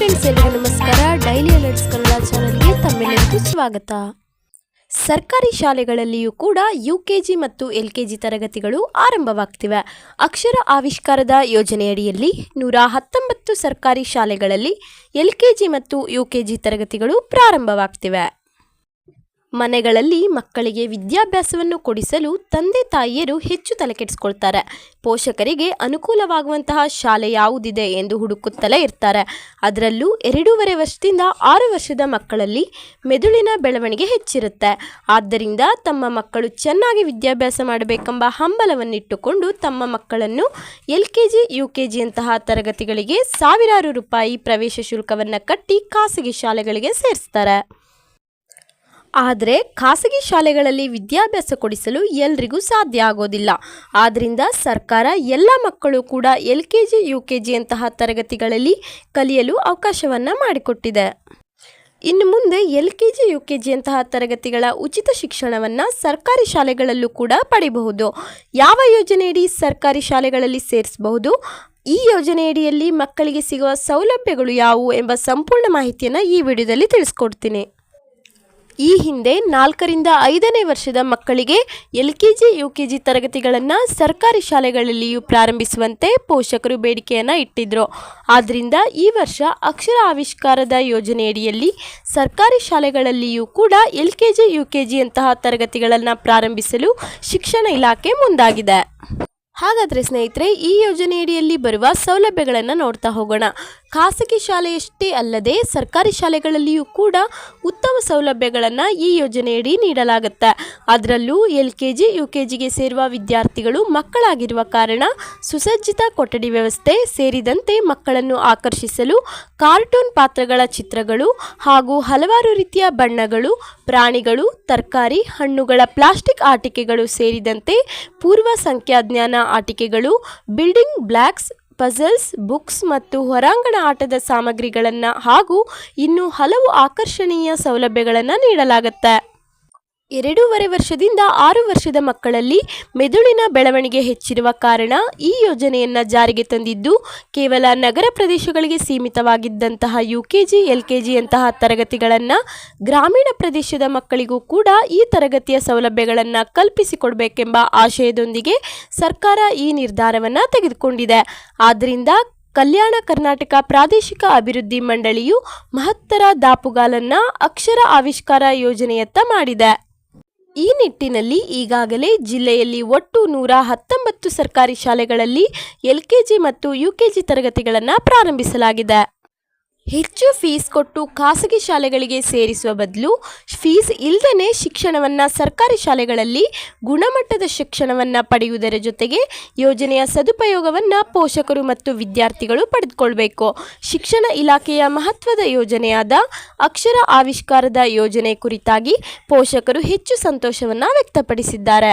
Friends ಎಲ್ಲರಿಗೂ ನಮಸ್ಕಾರ. Daily alerts Kannada ಚಾನಲ್ಗೆ ತಮ್ಮೆಲ್ಲರಿಗೂ ಸ್ವಾಗತ. ಸರ್ಕಾರಿ ಶಾಲೆಗಳಲ್ಲಿಯೂ ಕೂಡ ಯು ಕೆ ಜಿ ಮತ್ತು ಎಲ್ ಕೆ ಜಿ ತರಗತಿಗಳು ಆರಂಭವಾಗ್ತಿವೆ. ಅಕ್ಷರ ಆವಿಷ್ಕಾರದ ಯೋಜನೆಯಡಿಯಲ್ಲಿ ನೂರ ಹತ್ತೊಂಬತ್ತು ಸರ್ಕಾರಿ ಶಾಲೆಗಳಲ್ಲಿ ಎಲ್ ಕೆ ಮತ್ತು ಯು ಕೆ ತರಗತಿಗಳು ಪ್ರಾರಂಭವಾಗ್ತಿವೆ. ಮನೆಗಳಲ್ಲಿ ಮಕ್ಕಳಿಗೆ ವಿದ್ಯಾಭ್ಯಾಸವನ್ನು ಕೊಡಿಸಲು ತಂದೆ ತಾಯಿಯರು ಹೆಚ್ಚು ತಲೆಕೆಡಿಸ್ಕೊಳ್ತಾರೆ ಪೋಷಕರಿಗೆ ಅನುಕೂಲವಾಗುವಂತಹ ಶಾಲೆ ಯಾವುದಿದೆ ಎಂದು ಹುಡುಕುತ್ತಲೇ ಇರ್ತಾರೆ. ಅದರಲ್ಲೂ ಎರಡೂವರೆ ವರ್ಷದಿಂದ ಆರು ವರ್ಷದ ಮಕ್ಕಳಲ್ಲಿ ಮೆದುಳಿನ ಬೆಳವಣಿಗೆ ಹೆಚ್ಚಿರುತ್ತೆ. ಆದ್ದರಿಂದ ತಮ್ಮ ಮಕ್ಕಳು ಚೆನ್ನಾಗಿ ವಿದ್ಯಾಭ್ಯಾಸ ಮಾಡಬೇಕೆಂಬ ಹಂಬಲವನ್ನಿಟ್ಟುಕೊಂಡು ತಮ್ಮ ಮಕ್ಕಳನ್ನು L K G U K ಜಿಯಂತಹ ತರಗತಿಗಳಿಗೆ ಸಾವಿರಾರು ರೂಪಾಯಿ ಪ್ರವೇಶ ಶುಲ್ಕವನ್ನು ಕಟ್ಟಿ ಖಾಸಗಿ ಶಾಲೆಗಳಿಗೆ ಸೇರಿಸ್ತಾರೆ. ಆದರೆ ಖಾಸಗಿ ಶಾಲೆಗಳಲ್ಲಿ ವಿದ್ಯಾಭ್ಯಾಸ ಕೊಡಿಸಲು ಎಲ್ರಿಗೂ ಸಾಧ್ಯ ಆಗೋದಿಲ್ಲ. ಆದ್ದರಿಂದ ಸರ್ಕಾರ ಎಲ್ಲ ಮಕ್ಕಳು ಕೂಡ L K G U K ಜಿಯಂತಹ ತರಗತಿಗಳಲ್ಲಿ ಕಲಿಯಲು ಅವಕಾಶವನ್ನು ಮಾಡಿಕೊಟ್ಟಿದೆ. ಇನ್ನು ಮುಂದೆ L K G U K ಜಿಯಂತಹ ತರಗತಿಗಳ ಉಚಿತ ಶಿಕ್ಷಣವನ್ನು ಸರ್ಕಾರಿ ಶಾಲೆಗಳಲ್ಲೂ ಕೂಡ ಪಡೆಯಬಹುದು. ಯಾವ ಯೋಜನೆಯಡಿ ಸರ್ಕಾರಿ ಶಾಲೆಗಳಲ್ಲಿ ಸೇರಿಸಬಹುದು? ಈ ಯೋಜನೆಯಡಿಯಲ್ಲಿ ಮಕ್ಕಳಿಗೆ ಸಿಗುವ ಸೌಲಭ್ಯಗಳು ಯಾವುವು ಎಂಬ ಸಂಪೂರ್ಣ ಮಾಹಿತಿಯನ್ನು ಈ ವಿಡಿಯೋದಲ್ಲಿ ತಿಳಿಸ್ಕೊಡ್ತೀನಿ. ಈ ಹಿಂದೆ ನಾಲ್ಕರಿಂದ ಐದನೇ ವರ್ಷದ ಮಕ್ಕಳಿಗೆ L K G U K G ತರಗತಿಗಳನ್ನು ಸರ್ಕಾರಿ ಶಾಲೆಗಳಲ್ಲಿಯೂ ಪ್ರಾರಂಭಿಸುವಂತೆ ಪೋಷಕರು ಬೇಡಿಕೆಯನ್ನು ಇಟ್ಟಿದ್ದರು ಆದ್ದರಿಂದ ಈ ವರ್ಷ ಅಕ್ಷರ ಆವಿಷ್ಕಾರದ ಯೋಜನೆಯಡಿಯಲ್ಲಿ ಸರ್ಕಾರಿ ಶಾಲೆಗಳಲ್ಲಿಯೂ ಕೂಡ L K G U K ಜಿಯಂತಹ ತರಗತಿಗಳನ್ನು ಪ್ರಾರಂಭಿಸಲು ಶಿಕ್ಷಣ ಇಲಾಖೆ ಮುಂದಾಗಿದೆ. ಹಾಗಾದರೆ ಸ್ನೇಹಿತರೆ, ಈ ಯೋಜನೆಯಡಿಯಲ್ಲಿ ಬರುವ ಸೌಲಭ್ಯಗಳನ್ನು ನೋಡ್ತಾ ಹೋಗೋಣ. ಖಾಸಗಿ ಶಾಲೆಯಷ್ಟೇ ಅಲ್ಲದೆ ಸರ್ಕಾರಿ ಶಾಲೆಗಳಲ್ಲಿಯೂ ಕೂಡ ಉತ್ತಮ ಸೌಲಭ್ಯಗಳನ್ನು ಈ ಯೋಜನೆಯಡಿ ನೀಡಲಾಗುತ್ತೆ. ಅದರಲ್ಲೂ L K G U K ಜಿಗೆ ಸೇರುವ ವಿದ್ಯಾರ್ಥಿಗಳು ಮಕ್ಕಳಾಗಿರುವ ಕಾರಣ ಸುಸಜ್ಜಿತ ಕೊಠಡಿ ವ್ಯವಸ್ಥೆ ಸೇರಿದಂತೆ ಮಕ್ಕಳನ್ನು ಆಕರ್ಷಿಸಲು ಕಾರ್ಟೂನ್ ಪಾತ್ರಗಳ ಚಿತ್ರಗಳು ಹಾಗೂ ಹಲವಾರು ರೀತಿಯ ಬಣ್ಣಗಳು, ಪ್ರಾಣಿಗಳು, ತರಕಾರಿ, ಹಣ್ಣುಗಳ ಪ್ಲಾಸ್ಟಿಕ್ ಆಟಿಕೆಗಳು ಸೇರಿದಂತೆ ಪೂರ್ವ ಸಂಖ್ಯಾಜ್ಞಾನ ಆಟಿಕೆಗಳು, ಬಿಲ್ಡಿಂಗ್, ಬ್ಲಾಕ್ಸ್, ಪಜಲ್ಸ್, ಬುಕ್ಸ್ ಮತ್ತು ಹೊರಾಂಗಣ ಆಟದ ಸಾಮಗ್ರಿಗಳನ್ನು ಹಾಗೂ ಇನ್ನೂ ಹಲವು ಆಕರ್ಷಣೀಯ ಸೌಲಭ್ಯಗಳನ್ನು ನೀಡಲಾಗುತ್ತೆ. ಎರಡೂವರೆ ವರ್ಷದಿಂದ ಆರು ವರ್ಷದ ಮಕ್ಕಳಲ್ಲಿ ಮೆದುಳಿನ ಬೆಳವಣಿಗೆ ಹೆಚ್ಚಿರುವ ಕಾರಣ ಈ ಯೋಜನೆಯನ್ನು ಜಾರಿಗೆ ತಂದಿದ್ದು, ಕೇವಲ ನಗರ ಪ್ರದೇಶಗಳಿಗೆ ಸೀಮಿತವಾಗಿದ್ದಂತಹ U K G L K ಜಿಯಂತಹ ತರಗತಿಗಳನ್ನು ಗ್ರಾಮೀಣ ಪ್ರದೇಶದ ಮಕ್ಕಳಿಗೂ ಕೂಡ ಈ ತರಗತಿಯ ಸೌಲಭ್ಯಗಳನ್ನು ಕಲ್ಪಿಸಿಕೊಡಬೇಕೆಂಬ ಆಶಯದೊಂದಿಗೆ ಸರ್ಕಾರ ಈ ನಿರ್ಧಾರವನ್ನು ತೆಗೆದುಕೊಂಡಿದೆ. ಆದ್ದರಿಂದ ಕಲ್ಯಾಣ ಕರ್ನಾಟಕ ಪ್ರಾದೇಶಿಕ ಅಭಿವೃದ್ಧಿ ಮಂಡಳಿಯು ಮಹತ್ತರ ದಾಪುಗಾಲನ್ನ ಅಕ್ಷರ ಆವಿಷ್ಕಾರ ಯೋಜನೆಯತ್ತ ಮಾಡಿದೆ. ಈ ನಿಟ್ಟಿನಲ್ಲಿ ಈಗಾಗಲೇ ಜಿಲ್ಲೆಯಲ್ಲಿ ಒಟ್ಟು ನೂರ ಹತ್ತೊಂಬತ್ತು ಸರ್ಕಾರಿ ಶಾಲೆಗಳಲ್ಲಿ ಎಲ್ಕೆಜಿ ಮತ್ತು ಯುಕೆಜಿ ತರಗತಿಗಳನ್ನು ಪ್ರಾರಂಭಿಸಲಾಗಿದೆ. ಹೆಚ್ಚು ಫೀಸ್ ಕೊಟ್ಟು ಖಾಸಗಿ ಶಾಲೆಗಳಿಗೆ ಸೇರಿಸುವ ಬದಲು ಫೀಸ್ ಇಲ್ಲದೇ ಶಿಕ್ಷಣವನ್ನು ಸರ್ಕಾರಿ ಶಾಲೆಗಳಲ್ಲಿ ಗುಣಮಟ್ಟದ ಶಿಕ್ಷಣವನ್ನು ಪಡೆಯುವುದರ ಜೊತೆಗೆ ಯೋಜನೆಯ ಸದುಪಯೋಗವನ್ನು ಪೋಷಕರು ಮತ್ತು ವಿದ್ಯಾರ್ಥಿಗಳು ಪಡೆದುಕೊಳ್ಬೇಕು. ಶಿಕ್ಷಣ ಇಲಾಖೆಯ ಮಹತ್ವದ ಯೋಜನೆಯಾದ ಅಕ್ಷರ ಆವಿಷ್ಕಾರದ ಯೋಜನೆ ಕುರಿತಾಗಿ ಪೋಷಕರು ಹೆಚ್ಚು ಸಂತೋಷವನ್ನು ವ್ಯಕ್ತಪಡಿಸಿದ್ದಾರೆ.